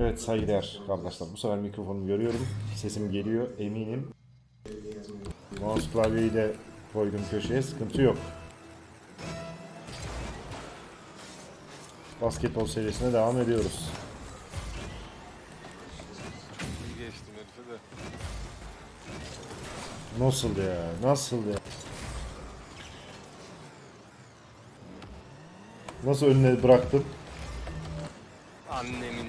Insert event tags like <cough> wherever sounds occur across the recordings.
Evet saygıdeğer kardeşler. Bu sefer mikrofonumu görüyorum. Sesim geliyor eminim. Mouse klavyeyi de koydum köşeye. Sıkıntı yok. Basketbol serisine devam ediyoruz. İyi geçtim herife de. Nasıl ya? Nasıl ya? Nasıl önüne bıraktın? Annemin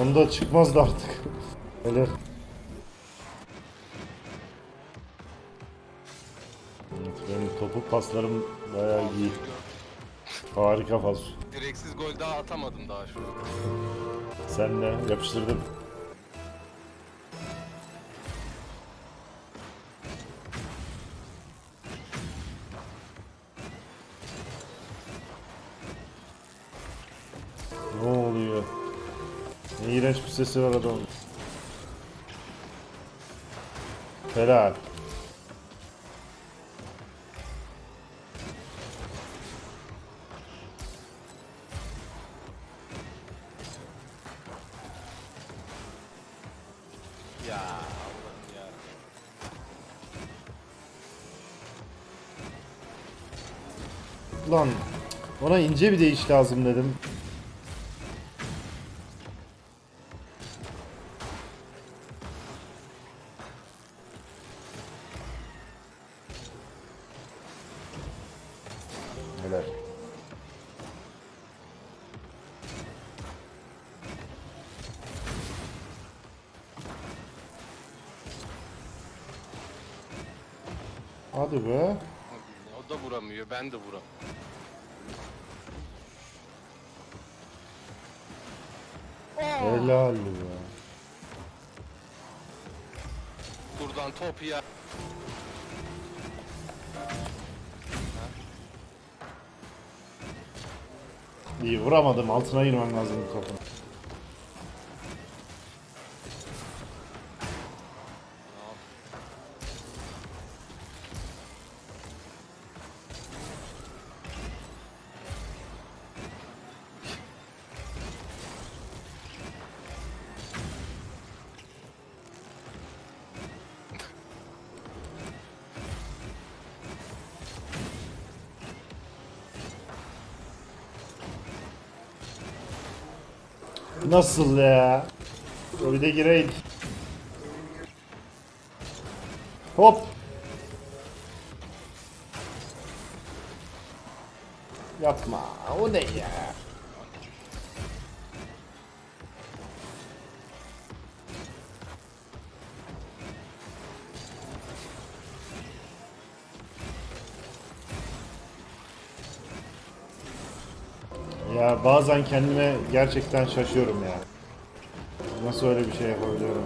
Onda çıkmazdı artık. Evet, benim topu paslarım bayağı iyi. Harika pas. direksiz gol daha atamadım daha şu an. Sen de yapıştırdım. İğrenç bir sesi var adamın. Helal. Ya Allah'ım ya. Lan ona ince bir değiş lazım dedim. Hadi be. O da vuramıyor, ben de vuram. Helal be. Buradan top ya. İyi vuramadım. Altına girmem lazım topun. Nasıl ya? De gireyim. Hop. Yapma. O ne ya? Ya bazen kendime gerçekten şaşıyorum ya. Nasıl öyle bir şey yapabiliyorum?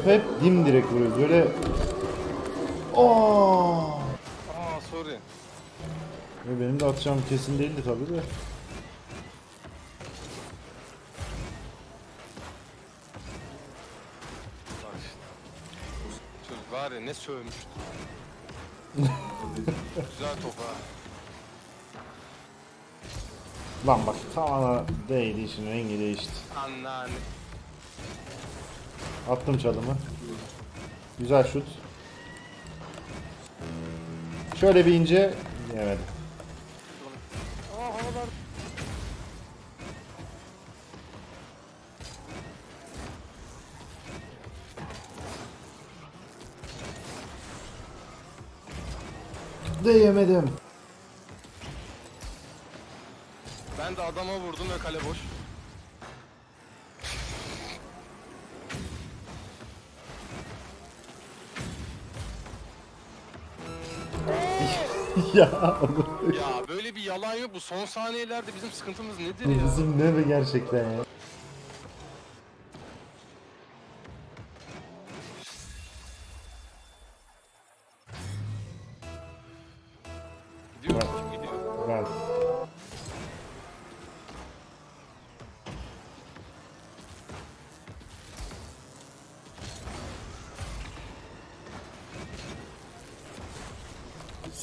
Top hep dimdirek vuruyor. Böyle Aa! Aa sorry. Ve benim de atacağım kesin değildi tabii de. Bak işte. Çocuk var ya ne sövmüştü. <laughs> Güzel top ha. Lan bak tavana değdi işin rengi değişti. Anneanne. Attım çalımı. Güzel şut. Şöyle bir ince yemedim. De yemedim. Ben de adama vurdum ve kale boş. <laughs> ya Ya böyle bir yalan yok. Bu son saniyelerde bizim sıkıntımız nedir ya? bizim ne be gerçekten ya.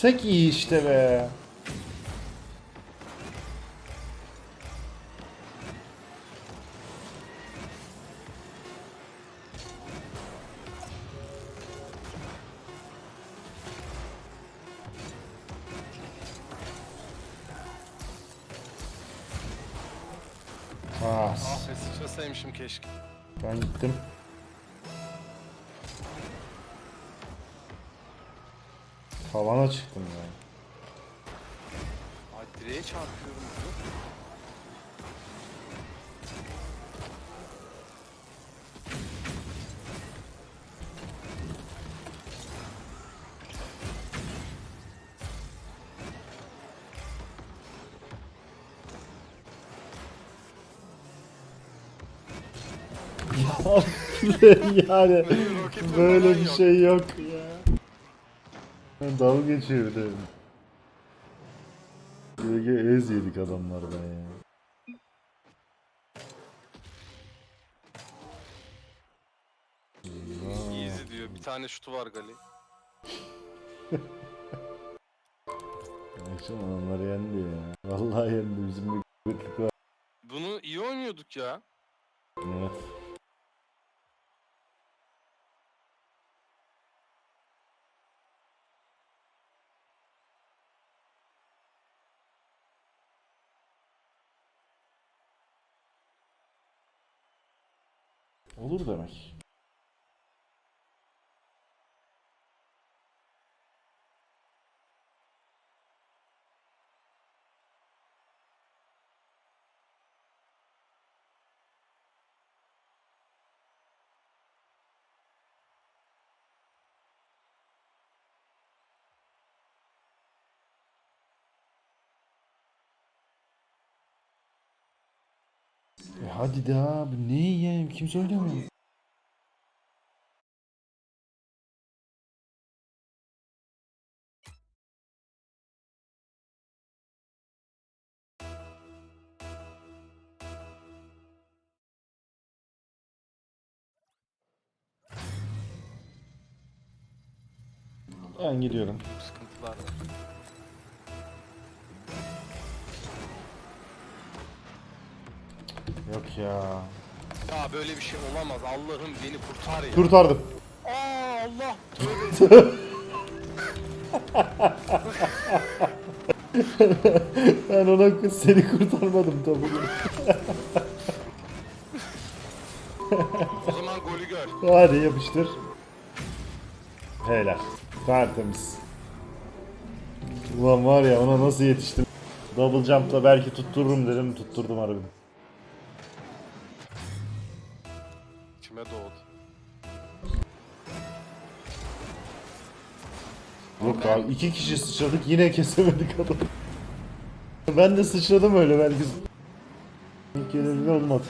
Sek iyi işte be. Ah, Ah be sıçrasaymışım keşke. ben gittim. Tavana çıktım yani. Ay direğe çarpıyorum. <laughs> yani böyle bir şey yok dalga geçiyor bir de. Böyle ez yedik adamlardan ya. Easy diyor. Bir tane şutu var Gali. Akşam adamlar yendi ya. Vallahi yendi bizim bir <laughs> kuvvetlik var. Bunu iyi oynuyorduk ya. Evet. Olur demek. E hadi de abi ne yiyeyim kimse oynamıyor. Ben gidiyorum. Sıkıntılar var. Yok ya. Ya böyle bir şey olamaz. Allah'ım beni kurtar ya. Kurtardım. Aa Allah. Tövbe. <laughs> Ben ona seni kurtarmadım tabii. o zaman golü gör. Hadi yapıştır. Helal. Tertemiz. Ulan var ya ona nasıl yetiştim. Double jump'la belki tuttururum dedim tutturdum harbiden. Abi iki kişi sıçradık yine kesemedik adamı. Ben de sıçradım öyle belki. İlk görevli olmadı.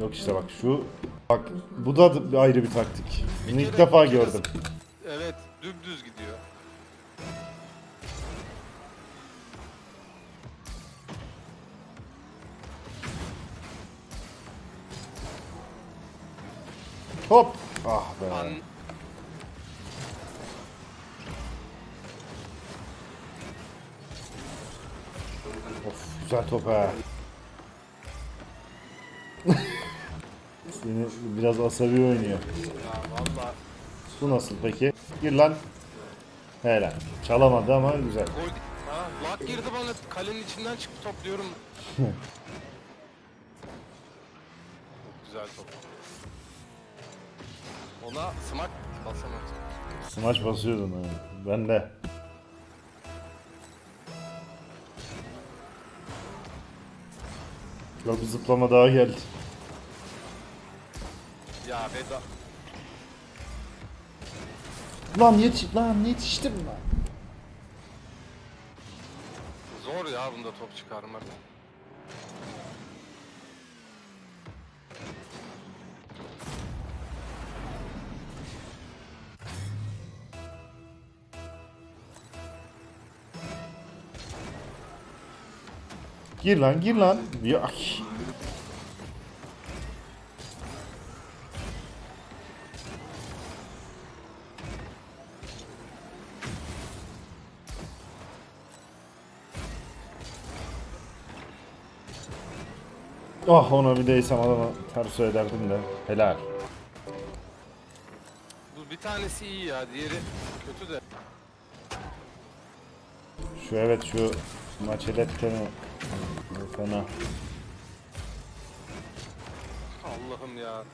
Yok işte bak şu bak bu da ayrı bir taktik. Bunu ilk defa gördüm. Evet dümdüz gidiyor. Hop. Ah be. An Of güzel top ha. Seni biraz asabi oynuyor. ya valla Bu nasıl peki? Gir lan. Helal. Çalamadı ama güzel. gol ha, lak girdi bana kalenin içinden çıktı top diyorum. Çok güzel top. Ona smack basamadım. Smaç basıyordun ha. Ben de. Yok bir zıplama daha geldi. Ya Veda Lan yetiş lan yetiştim lan. Zor ya bunda top çıkarmak. Gir lan gir lan. Ya. Ah ona bir değsem adama ters ederdim de. Helal. Bu bir tanesi iyi ya, diğeri kötü de. Şu evet şu maçeletteni bu fena. Allah'ım ya.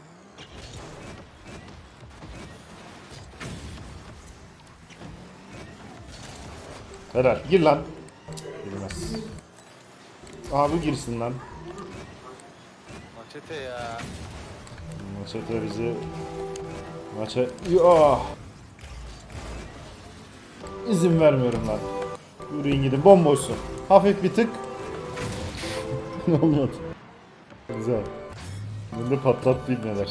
Helal. Gir lan. Girmez. Abi girsin lan. Maçete ya. Maçete bizi maça ya izin vermiyorum lan. Yürüyün gidin bomboşsun. Hafif bir tık. <laughs> Olmadı. Güzel. Bunda patlat bilmeler.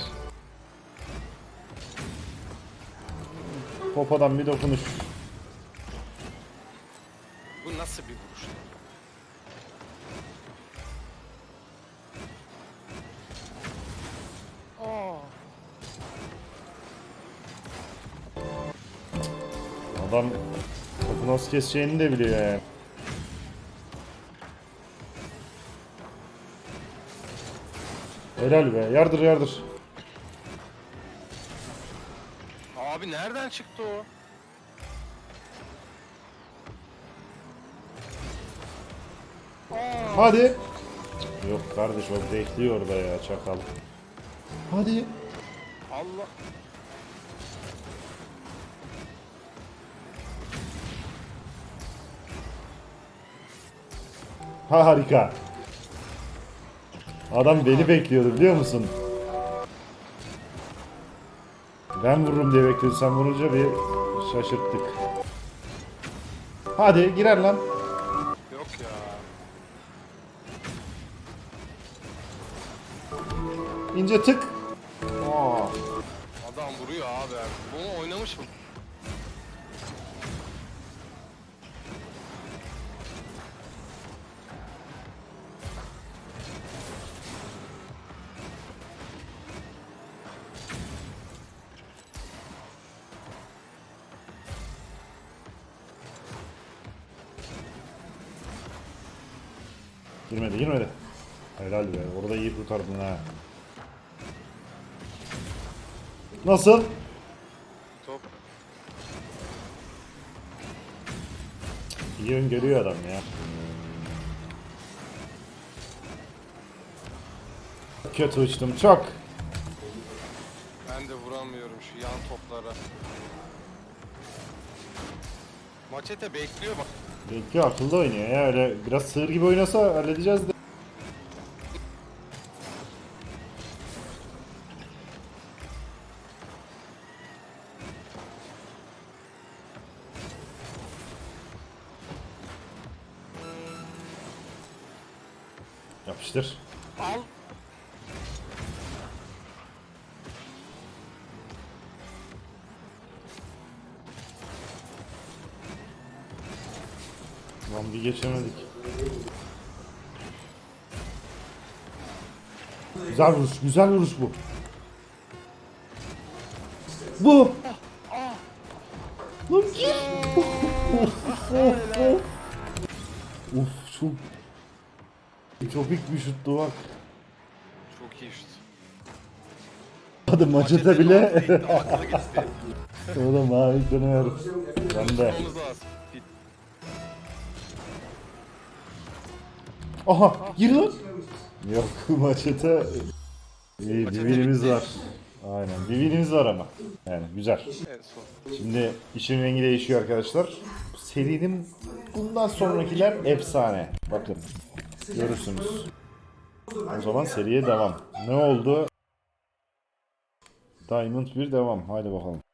Popadan bir dokunuş. Bu nasıl bir vuruş? Adam nasıl keseceğini de biliyor yani. Helal be. Yardır yardır. Abi nereden çıktı o? Hadi. Yok kardeş o bekliyor orada ya çakal. Hadi. Allah. Ha harika. Adam beni bekliyordu biliyor musun? Ben vururum diye bekliyordu. Sen vurunca bir şaşırttık. Hadi girer lan. Yok ya. İnce tık. Aa. Adam vuruyor abi. Bunu oynamış mı? Girmedi girmedi. Helal be. Orada iyi kurtardın ha. Nasıl? Top. İyi öngörüyor adam ya. Kötü uçtum çok. Ben de vuramıyorum şu yan toplara. Maçete bekliyor bak. Belki akıllı oynuyor ya öyle biraz sığır gibi oynasa halledeceğiz de. Lan bir geçemedik. Güzel vuruş, güzel vuruş bu. Bu. Lan gir. <laughs> Uf çok Ütopik bir şuttu bak. Çok iyi şut. Hadi maçete bile. Aklı <laughs> gitti. Oğlum mavi dönüyorum. Ben de. Aha gir lan. Yok maçete. İyi bir winimiz var. Aynen bir winimiz var ama. Yani güzel. Şimdi işin rengi değişiyor arkadaşlar. Serinin bundan sonrakiler efsane. Bakın görürsünüz. O zaman seriye devam. Ne oldu? Diamond bir devam. Haydi bakalım.